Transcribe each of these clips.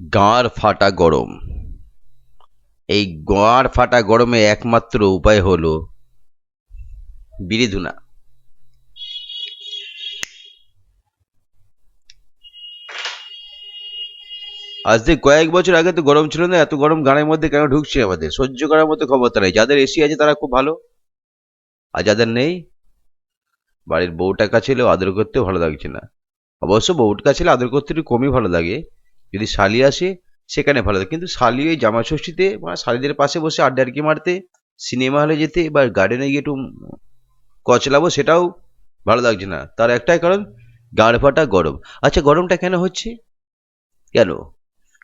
গাঁড় ফাটা গরম। এই গাঁড় ফাটা গরমে একমাত্র উপায় হলো বিড়ি ধুনা আজ থেকে কয়েক বছর আগে তো গরম ছিল না, এত গরম গানের মধ্যে কেন ঢুকছে আমাদের? সহ্য করার মতো ক্ষমতা নেই। যাদের এসি আছে তারা খুব ভালো, আর যাদের নেই, বাড়ির বউটা কাছে আদর করতেও ভালো লাগছে না। অবশ্য বউটা কাছে আদর করতে একটু কমই ভালো লাগে। যদি শালি আসে, সেখানে ভালো কিন্তু শালি ওই জামা ষষ্ঠীতে বা শালিদের পাশে বসে আড্ডা আড্ডি মারতে, সিনেমা হলে যেতে বা গার্ডেনে গিয়ে একটু কচলাবো, সেটাও ভালো লাগছে না। তার একটাই কারণ গাঁড় ফাটা গরম। আচ্ছা গরমটা কেন হচ্ছে? কেন?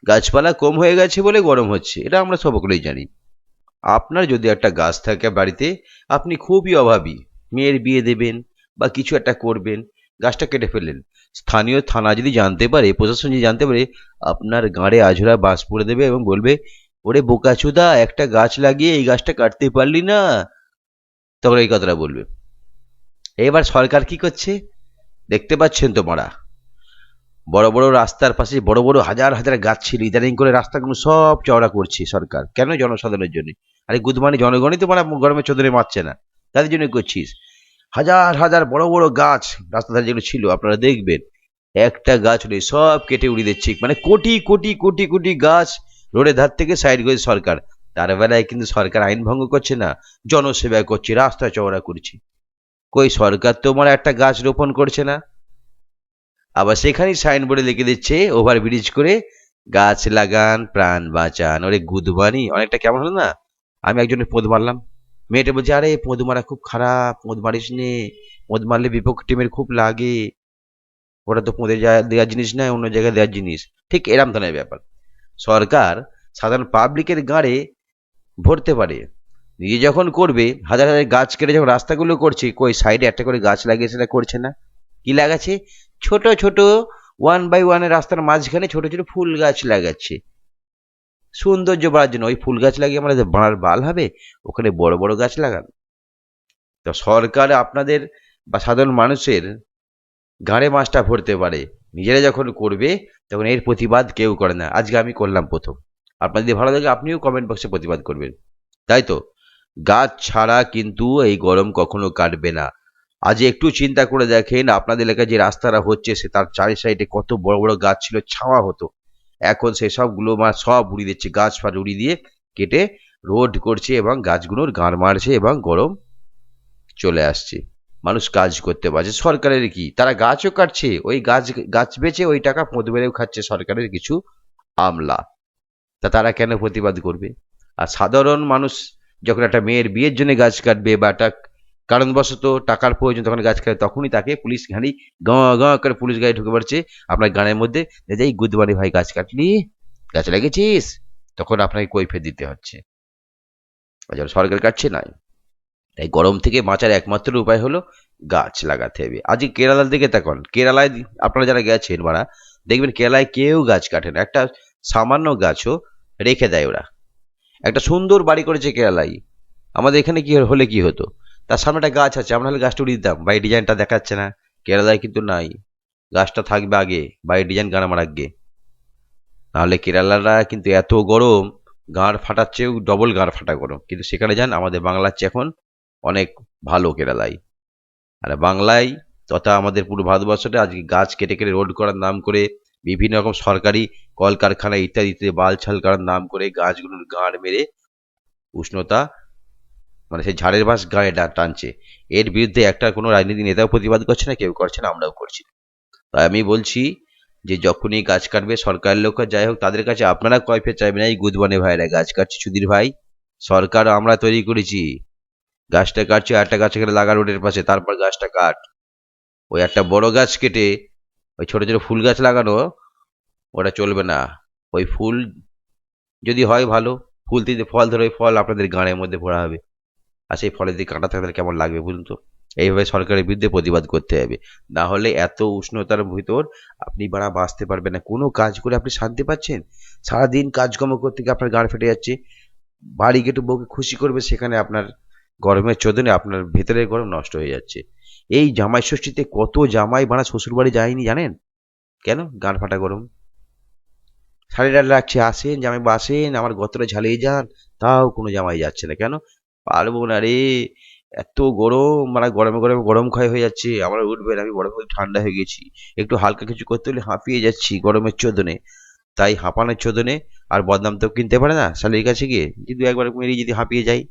গাছপালা কম হয়ে গেছে বলে গরম হচ্ছে, এটা আমরা সকলেই জানি। আপনার যদি একটা গাছ থাকে বাড়িতে, আপনি খুবই অভাবী। মেয়ের বিয়ে দেবেন বা কিছু একটা করবেন, গাছটা কেটে ফেললেন। স্থানীয় থানা যদি জানতে পারে, প্রশাসন যদি জানতে পারে, আপনার গাঁড়ে আঝরা বাস পড়ে দেবে এবং বলবে, ওরে বোকাচুদা, একটা গাছ লাগিয়ে এই গাছটা কাটতে পারলি না? তখন এই কথাটা বলবে। এবার সরকার কি করছে? দেখতে পাচ্ছেন তো মারা। বড় বড় রাস্তার পাশে বড় বড় হাজার হাজার গাছ ছিল। ইদানিং করে রাস্তাগুলো সব চওড়া করছে সরকার। কেন জনসাধারণের জন্য? আরে গুদমানি জনগণই তো মানে গরমে চোদরে মারছে না। তাদের জন্য করছিস? হাজার হাজার বড় বড় গাছ রাস্তা ধারে যেগুলো ছিল, আপনারা দেখবেন। একটা গাছ নেই, সব কেটে উড়িয়ে দিচ্ছে। মানে কোটি কোটি কোটি কোটি গাছ রোডের ধার থেকে সাইড করেছে সরকার। তার বেলায় কিন্তু সরকার আইন ভঙ্গ করছে না, জনসেবা করছে, রাস্তা চওড়া করছে। কই, সরকার তো মানে একটা গাছ রোপণ করছে না। আবার সেখানেই সাইনবোর্ডে লিখে দিচ্ছে ওভার ব্রিজ করে গাছ লাগান, প্রাণ বাঁচান। ওরে গুদবানি অনেকটা কেমন হলো না? আমি একজনের পোদ মারলাম। মেয়েটা বলছে, আরে, পোদ মারা খুব খারাপ, পোদ মারিস নে। পোদ মারলে বিপক্ষ টিমের খুব লাগে। ওটা তো পোঁদে দেওয়ার জিনিস নয়, অন্য জায়গায় দেওয়ার জিনিস। ঠিক এরম ধরনের ব্যাপার। সরকার সাধারণ পাবলিকের গাড়ে ভরতে পারে। নিজে যখন করবে, হাজার হাজার গাছ কেটে যখন রাস্তাগুলো করছে, কই সাইডে একটা করে গাছ লাগিয়ে সেটা করছে না? কি লাগাচ্ছে? ছোট ছোট ওয়ান বাই ওয়ানের রাস্তার মাঝখানে ছোট ছোট ফুল গাছ লাগাচ্ছে। সৌন্দর্য বাড়ার জন্য। ওই ফুল গাছ লাগিয়ে আমাদের বাড়ার বাল হবে? ওখানে বড় বড় গাছ লাগান। তো সরকার আপনাদের বা সাধারণ মানুষের গাড়ে মাছটা ভরতে পারে। নিজেরা যখন করবে, তখন এর প্রতিবাদ কেউ করে না। আজকে আমি করলাম প্রথম। আপনার যদি ভালো লাগে, আপনিও কমেন্ট বক্সে প্রতিবাদ করবেন। তাই তো? গাছ ছাড়া কিন্তু এই গরম কখনো কাটবে না। আজ একটু চিন্তা করে দেখেন, আপনাদের এলাকায় যে রাস্তাটা হচ্ছে, সে তার চারি সাইডে কত বড় বড় গাছ ছিল, ছাওয়া হতো। এখন সে সবগুলো মা, সব উড়িয়ে দিচ্ছে। গাছ ফাট উড়িয়ে দিয়ে কেটে রোড করছে এবং গাছগুলোর গাঁড় মারছে এবং গরম চলে আসছে। মানুষ কাজ করতে পারছে সরকারের কি? তারা গাছও কাটছে, ওই গাছ গাছ বেচে ওই টাকা পদ বেড়েও খাচ্ছে সরকারের কিছু আমলা। তা তারা কেন প্রতিবাদ করবে? আর সাধারণ মানুষ যখন একটা মেয়ের বিয়ের জন্য গাছ কাটবে বা একটা কারণবশত টাকার প্রয়োজন তখন গাছ কাটে, তখনই তাকে পুলিশ গাড়ি গাঁ গাঁ করে পুলিশ গাড়ি ঢুকে পড়ছে আপনার গানের মধ্যে। এই গুদবানি ভাই গাছ কাটলি, গাছ লাগিয়েছিস? তখন আপনাকে কৈফে দিতে হচ্ছে। যখন সরকার কাটছে নাই। তাই গরম থেকে বাঁচার একমাত্র উপায় হলো গাছ লাগাতে হবে। আজকে কেরালার দিকে তখন কেরালায় আপনারা যারা গেছেন মারা দেখবেন কেরালায় কেউ গাছ কাটে না। একটা সামান্য গাছও রেখে দেয় ওরা। একটা সুন্দর বাড়ি করেছে কেরালায় আমাদের এখানে কি হলে কি হতো? তার সামনে একটা গাছ আছে, আমরা হলে গাছটা উড়িয়ে দিতাম। বা এই ডিজাইনটা দেখাচ্ছে না। কেরালায় কিন্তু নাই। গাছটা থাকবে আগে বা এই ডিজাইন গান আমার আগে। নাহলে কেরালারা কিন্তু এত গরম, গাঁড় ফাটাচ্ছেও ডবল গাঁড় ফাটা গরম। কিন্তু সেখানে যান, আমাদের বাংলার চেয়ে এখন অনেক ভালো কেরালায়। আর বাংলায় তথা আমাদের পুরো ভারতবর্ষটা আজকে গাছ কেটে কেটে রোড করার নাম করে বিভিন্ন রকম সরকারি কলকারখানা ইত্যাদিতে বালছাল করার নাম করে গাছগুলোর গাঁড় মেরে উষ্ণতা মানে সেই ঝাড়ের বাস গায়ে টানছে। এর বিরুদ্ধে একটা কোনো রাজনীতি নেতাও প্রতিবাদ করছে না, কেউ করছে না, আমরাও করছি না। তাই আমি বলছি যে যখনই গাছ কাটবে, সরকারের লোক যাই হোক, তাদের কাছে আপনারা কয়ফে চাইবেন, এই গুদবানে ভাইরা গাছ কাটছে, সুধীর ভাই, সরকার আমরা তৈরি করেছি। গাছটা কাটছে একটা গাছ এখানে লাগা রোডের পাশে, তারপর গাছটা কাট। ওই একটা বড় গাছ কেটে, ওই ছোট ছোট ফুল গাছ লাগানো, ওটা চলবে না। ওই ফুল যদি হয় ভালো, ফুল থেকে ফল ধরে ফল আপনাদের গাঁড়ের মধ্যে ভরা হবে। আর সেই ফলের দিকে কাঁটা থাকলে কেমন লাগবে বুঝুন তো? এইভাবে সরকারের বিরুদ্ধে প্রতিবাদ করতে হবে। না হলে এত উষ্ণতার ভিতর আপনি বাড়া বাঁচতে পারবেন না। কোনো কাজ করে আপনি শান্তি পাচ্ছেন? সারাদিন কাজকর্ম করতে গিয়ে আপনার গাঁড় ফেটে যাচ্ছে। বাড়ি গেটে বউকে খুশি করবে, সেখানে আপনার গরমের চোদনে আপনার ভেতরের গরম নষ্ট হয়ে যাচ্ছে। এই জামাই ষষ্ঠীতে কত জামাই বাড়া শ্বশুর বাড়ি যায়নি জানেন? কেন? গান ফাটা গরম। শাড়িটা রাখছে, আসেন জামাই বাসেন আমার গতটা ঝালিয়ে যান। তাও কোনো জামাই যাচ্ছে না, কেন? পারব না রে, এত গরম মানে গরমে গরমে গরম ক্ষয় হয়ে যাচ্ছে। আমার উঠবে আমি বড় করে ঠান্ডা হয়ে গেছি। একটু হালকা কিছু করতে হলে হাঁপিয়ে যাচ্ছি গরমের চোদনে। তাই হাঁপানোর চোদনে আর বদনাম তো কিনতে পারে না শালির কাছে গিয়ে? কিন্তু একবার মেরিয়ে যদি হাঁপিয়ে যায়।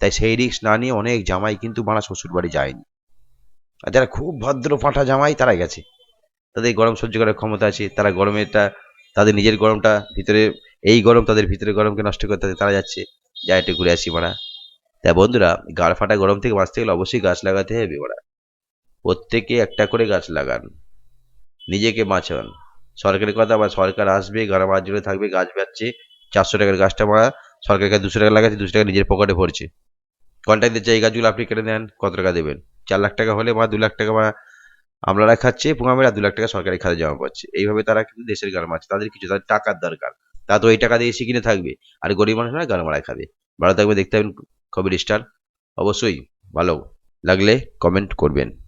তাই সেই রিস্ক না নিয়ে অনেক জামাই কিন্তু মারা শ্বশুর বাড়ি যায়নি। আর যারা খুব ভদ্র ফাঁটা জামাই তারা গেছে। তাদের গরম সহ্য করার ক্ষমতা আছে, তারা গরমেরটা, তাদের নিজের গরমটা ভিতরে, এই গরম তাদের ভিতরে গরমকে নষ্ট করতে তারা যাচ্ছে। যা একটু ঘুরে আসি মারা। তাই বন্ধুরা গাড় ফাটা গরম থেকে বাঁচতে গেলে অবশ্যই গাছ লাগাতে হবে মারা। প্রত্যেকে একটা করে গাছ লাগান। নিজেকে বাঁচান। সরকারের কথা আবার সরকার আসবে গাড়া জন্য থাকবে, গাছ বাঁচছে। চারশো টাকার গাছটা মারা সরকারের কাছে দুশো টাকা লাগাচ্ছে, দুশো টাকা নিজের পকেটে ভরছে। কন্ট্রাক্ট দিচ্ছে এই গাছগুলো আপনি কেটে নেন, কত টাকা দেবেন? চার লাখ টাকা হলে বা দু লাখ টাকা বা আমলারা খাচ্ছে পোঙামেরা দু লাখ টাকা সরকারি খাতে জমা পাচ্ছে এইভাবে তারা কিন্তু দেশের গান মারছে, তাদের কিছু, তাদের টাকার দরকার। তা তো ওই টাকা দিয়ে এসে কিনে থাকবে। আর গরিব মানুষরা গান মারায় খাবে। ভালো থাকবে দেখতে পাবেন কবির স্টার। অবশ্যই ভালো লাগলে কমেন্ট করবেন।